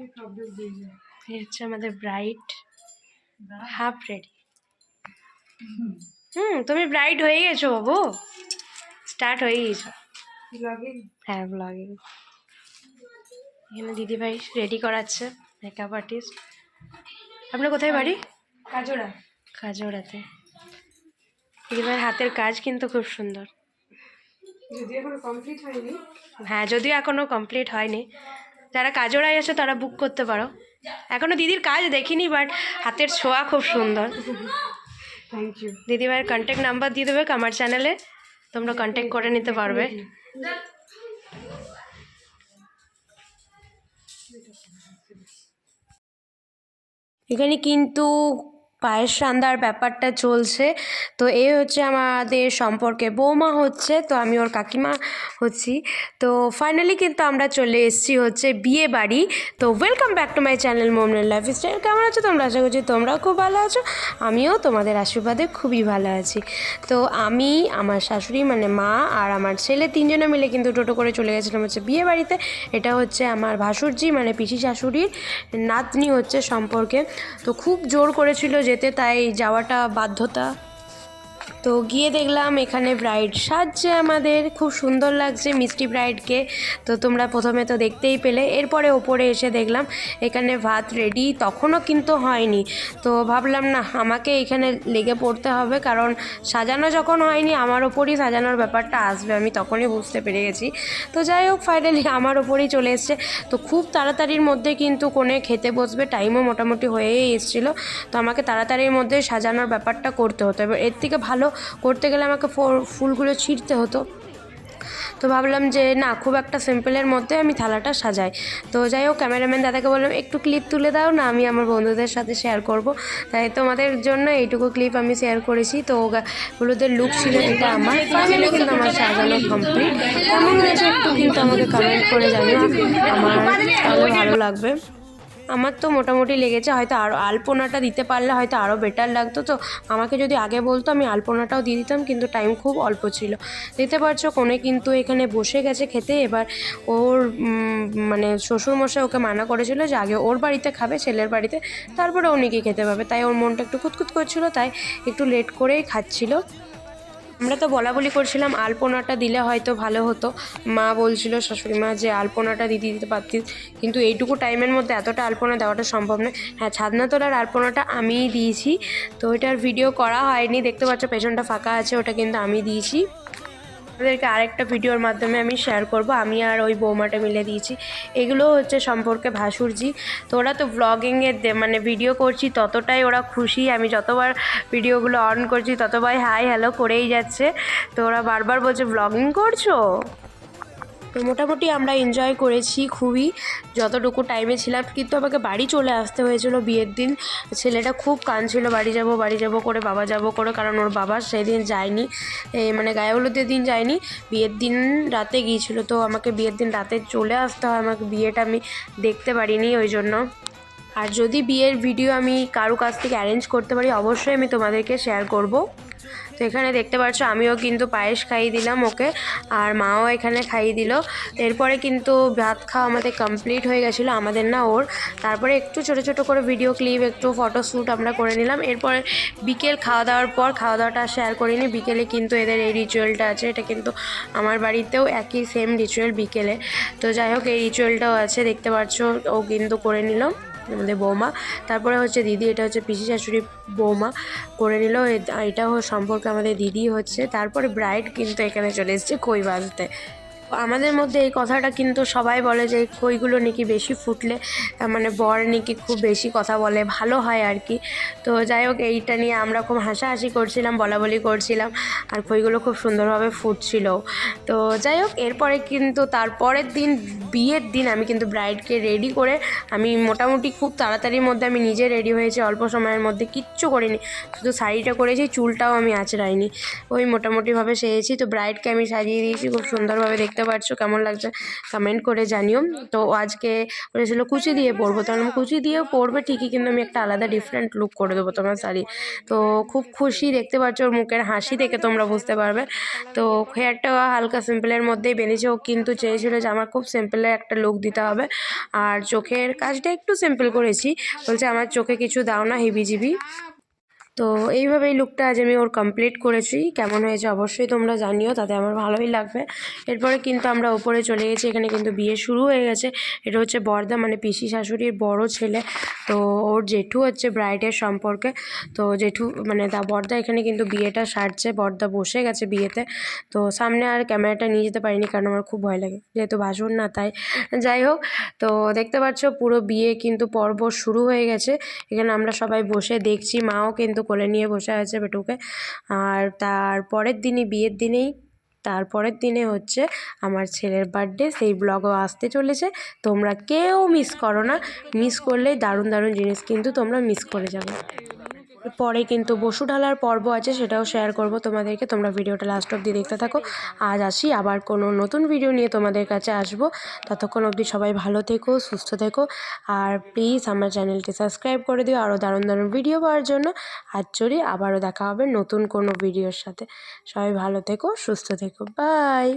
এই হচ্ছে আমাদের ব্রাইট হাফ রেডি হুম তুমি ব্রাইট হয়ে গেছো বাবু। স্টার্ট হয়ে গেছো। হ্যাঁ ব্লগিং এখানে দিদিভাই রেডি করাচ্ছে মেকআপ আর্টিস্ট আপনার কোথায় বাড়ি? কাজোড়া। কাজোড়াতে। দিদিভাইয়ের হাতের কাজ কিন্তু খুব সুন্দর। যদি এখন কমপ্লিট হয়নি। হ্যাঁ যদিও এখনও কমপ্লিট হয়নি। যারা কাজরাই আছে তারা বুক করতে পারো। এখনও দিদির কাজ দেখিনি বাট হাতের ছোঁয়া খুব সুন্দর। থ্যাংক ইউ দিদিভাইয়ের কন্ট্যাক্ট নাম্বার দিয়ে দেবে আমার চ্যানেলে তোমরা কন্ট্যাক্ট করে নিতে পারবে। এখানে কিন্তু পায়েস রান্নার ব্যাপারটা চলছে। তো এ হচ্ছে আমাদের সম্পর্কে। বৌমা হচ্ছে, তো আমি ওর কাকিমা হচ্ছি। তো ফাইনালি কিন্তু আমরা চলে এসেছি হচ্ছে বিয়ে বাড়ি। তো welcome back to my channel মোমনের lifestyle কেমন আছো তোমরা? আশা করছি তোমরাও খুব ভালো আছো। আমিও তোমাদের আশীর্বাদে খুবই ভালো আছি। তো আমি, আমার শাশুড়ি মানে মা আর আমার ছেলে তিনজনে মিলে কিন্তু টোটো করে চলে গেছিলাম হচ্ছে বিয়ে বাড়িতে। এটা হচ্ছে আমার ভাসুরজি মানে পিসি শাশুড়ির নাতনি হচ্ছে সম্পর্কে। তো খুব জোর করেছিল যেতে তাই যাওয়াটা বাধ্যতা। তো গিয়ে দেখলাম এখানে ব্রাইড সাজছে আমাদের। খুব সুন্দর লাগছে মিষ্টি ব্রাইডকে তো তোমরা প্রথমে তো দেখতেই পেলে। এরপরে ওপরে এসে দেখলাম এখানে ভাত রেডি তখনও কিন্তু হয়নি। তো ভাবলাম, না, আমাকে এখানে লেগে পড়তে হবে। কারণ সাজানো যখন হয়নি, আমার ওপরই সাজানোর ব্যাপারটা আসবে, আমি তখনই বুঝতে পেরে গেছি। তো যাই হোক ফাইনালি আমার ওপরেই চলে এসছে। তো খুব তাড়াতাড়ির মধ্যে কিন্তু কোণে খেতে বসবে টাইমও মোটামুটি হয়েই এসেছিল। তো আমাকে তাড়াতাড়ির মধ্যে সাজানোর ব্যাপারটা করতে হতো। এবার এর থেকে ভালো করতে গেলে আমাকে ফুলগুলো ছিঁড়তে হতো। তো ভাবলাম যে না, খুব একটা সিম্পলের মধ্যে আমি থালাটা সাজাই। তো যাই হোক ক্যামেরাম্যান দাদাকে বললাম, একটু ক্লিপ তুলে দাও না, আমি আমার বন্ধুদের সাথে শেয়ার করব। তাই তোমাদের জন্য এইটুকু ক্লিপ আমি শেয়ার করেছি। তো হলুদের লুক ছিল এটা আমার কিন্তু আমার সাজানো কমপ্লিট একটু কিন্তু আমাকে কমেন্ট করে জানিও। আমার ভালো লাগবে। আমার তো মোটামুটি লেগেছে, হয়তো আরও আলপনাটা দিতে পারলে হয়তো আরও বেটার লাগতো। তো আমাকে যদি আগে বলতো, আমি আলপনাটাও দিয়ে দিতাম, কিন্তু টাইম খুব অল্প ছিল। দেখতে পাচ্ছ কোনে কিন্তু এখানে বসে গেছে খেতে। এবার ওর মানে শ্বশুরমশাই ওকে মানা করেছিল যে আগে ওর বাড়িতে খাবে, ছেলের বাড়িতে, তারপরে উনি গিয়ে খেতে পাবে। তাই ওর মনটা একটু কুতকুত করছিল, তাই একটু লেট করেই খাচ্ছিল। আমরা তো বলা বলি করছিলাম আলপনাটা দিলে হয়তো ভালো হতো। মা বলছিল, শাশুড়ি মা, যে আলপনাটা দিতে দিতে পারতিস, কিন্তু এইটুকু টাইমের মধ্যে এতটা আলপনা দেওয়াটা সম্ভব নয়। হ্যাঁ ছাদনা তোলার আলপনাটা আমিই দিয়েছি। তো ওইটার ভিডিও করা হয়নি। দেখতে পাচ্ছ, পেছনটা ফাঁকা আছে, ওটা কিন্তু আমি দিয়েছি। আপনাদেরকে আরেকটা ভিডিওর মাধ্যমে আমি শেয়ার করব। আমি আর ওই বৌমাটা মিলে দিয়েছি। এগুলো হচ্ছে সম্পর্কে ভাসুরজি। তো ওরা তো ব্লগিংয়ের মানে ভিডিও করছি, ততটাই ওরা খুশি। আমি যতবার ভিডিওগুলো অন করছি ততবার হাই হ্যালো করেই যাচ্ছে। তো ওরা বারবার বলছে ব্লগিং করছ? তো মোটামুটি আমরা এনজয় করেছি খুবই। যতটুকু টাইমে ছিলাম, কিন্তু আমাকে বাড়ি চলে আসতে হয়েছিল বিয়ের দিন। ছেলেটা খুব কাঁদছিল, বাড়ি যাব বাড়ি যাব করে, বাবা যাব করে, কারণ ওর বাবা সেদিন যায়নি। মানে গায়ে হলুদের দিন যায়নি, বিয়ের দিন রাতে গিয়েছিল। তো আমাকে বিয়ের দিন রাতে চলে আসতে হয়, আমাকে বিয়েটা আমি দেখতে পারিনি ওই জন্য। আর যদি বিয়ের ভিডিও আমি কারও কাছ থেকে অ্যারেঞ্জ করতে পারি, অবশ্যই আমি তোমাদেরকে শেয়ার করব। তো এখানে দেখতে পাচ্ছ আমিও কিন্তু পায়েস খাইয়ে দিলাম ওকে, আর মাও এখানে খাইয়ে দিল। এরপরে কিন্তু ভাত খাওয়া আমাদের কমপ্লিট হয়ে গেছিল, আমাদের না ওর। তারপরে একটু ছোট ছোট করে ভিডিও ক্লিপ একটু ফটো শ্যুট আমরা করে নিলাম। এরপরে বিকেল খাওয়া দাওয়ার পর, খাওয়া দাওয়াটা শেয়ার করিনি, বিকেলে কিন্তু এদের এই রিচুয়ালটা আছে, এটা কিন্তু আমার বাড়িতেও একই সেম রিচুয়াল বিকেলে। তো যাই হোক, এই রিচুয়ালটাও আছে, দেখতে পাচ্ছ ও কিন্তু করে নিল। আমাদের বৌমা। তারপরে হচ্ছে দিদি, এটা হচ্ছে পিসি শাশুড়ি বৌমা করে নিল। এটা এটাও সম্পর্কে আমাদের দিদি হচ্ছে। তারপরে ব্রাইড কিন্তু এখানে চলে এসছে কই বাজতে আমাদের মধ্যে এই কথাটা কিন্তু সবাই বলে যে খইগুলো নাকি বেশি ফুটলে মানে বর নাকি খুব বেশি কথা বলে, ভালো হয় আর কি। তো যাই হোক, এইটা নিয়ে আমরা খুব হাসাহাসি করছিলাম বলা বলি করছিলাম, আর খইগুলো খুব সুন্দরভাবে ফুটছিল। তো যাই হোক, এরপরে কিন্তু তারপরের দিন, বিয়ের দিন আমি কিন্তু ব্রাইডকে রেডি করে আমি মোটামুটি খুব তাড়াতাড়ির মধ্যে আমি নিজে রেডি হয়েছি, অল্প সময়ের মধ্যে কিচ্ছু করিনি। শুধু শাড়িটা করেছি, চুলটাও আমি আঁচড়াইনি। ওই মোটামুটিভাবে সেরেছি তো ব্রাইডকে আমি সাজিয়ে দিয়েছি, খুব সুন্দরভাবে দেখতে দেখতে পাচ্ছ কেমন লাগছে কমেন্ট করে জানিও। তো আজকে বলেছিলো কুচি দিয়ে পরবো, তো আমি কুচি দিয়েও পরবে ঠিকই, কিন্তু আমি একটা আলাদা ডিফারেন্ট লুক করে দেবো তোমার শাড়ি। তো খুব খুশি দেখতে পাচ্ছ ওর মুখের হাসি দেখে তোমরা বুঝতে পারবে। তো হেয়ারটা হালকা সিম্পলের মধ্যেই বেরিয়েছে ও কিন্তু চেয়েছিল যে আমার খুব সিম্পলের একটা লুক দিতে হবে। আর চোখের কাজটা একটু সিম্পল করেছি, বলছে আমার চোখে কিছু দাও না, হিবিজিবি। তো এইভাবেই লুকটা আজ আমি ওর কমপ্লিট করেছি। কেমন হয়েছে অবশ্যই তোমরা জানিও, তাতে আমার ভালোই লাগবে। এরপরে কিন্তু আমরা ওপরে চলে গেছি, এখানে কিন্তু বিয়ে শুরু হয়ে গেছে। এটা হচ্ছে বর্দা মানে পিসি শাশুড়ির বড় ছেলে। তো ওর জেঠু হচ্ছে ব্রাইডের সম্পর্কে। তো জেঠু মানে দা বর্দা এখানে কিন্তু বিয়েটা সারছে, বর্দা বসে গেছে বিয়েতে। তো সামনে আর ক্যামেরাটা নিয়ে যেতে পারিনি, কারণ আমার খুব ভয় লাগে। যেহেতু ভাষণ না, তাই। যাই হোক, তো দেখতে পাচ্ছ পুরো বিয়ে কিন্তু পর্ব শুরু হয়ে গেছে। এখানে আমরা সবাই বসে দেখছি, মাও কিন্তু কোলে নিয়ে বসে আছে বেটুকে। আর তার পরের দিনই, বিয়ের দিনেই তারপরের দিনে হচ্ছে আমার ছেলের বার্থডে সেই ব্লগও আসতে চলেছে। তোমরা কেউ মিস করো না। মিস করলেই দারুণ দারুণ জিনিস, কিন্তু তোমরা মিস করে যাবে। পরে কিন্তু বসু ঢালার পর্ব আছে, সেটাও শেয়ার করব তোমাদেরকে। তোমরা ভিডিওটা লাস্ট অবধি দেখতে থাকো। আজ আসি, আবার কোনো নতুন ভিডিও নিয়ে তোমাদের কাছে আসব। ততক্ষণ অবধি সবাই ভালো থেকো, সুস্থ থেকো। আর প্লিজ আমার চ্যানেলটি সাবস্ক্রাইব করে দিও, আরও দারুণ দারুণ ভিডিও পাওয়ার জন্য। আর চলি, আবারও দেখা হবে নতুন কোনো ভিডিওর সাথে। সবাই ভালো থেকো, সুস্থ থেকো। Bye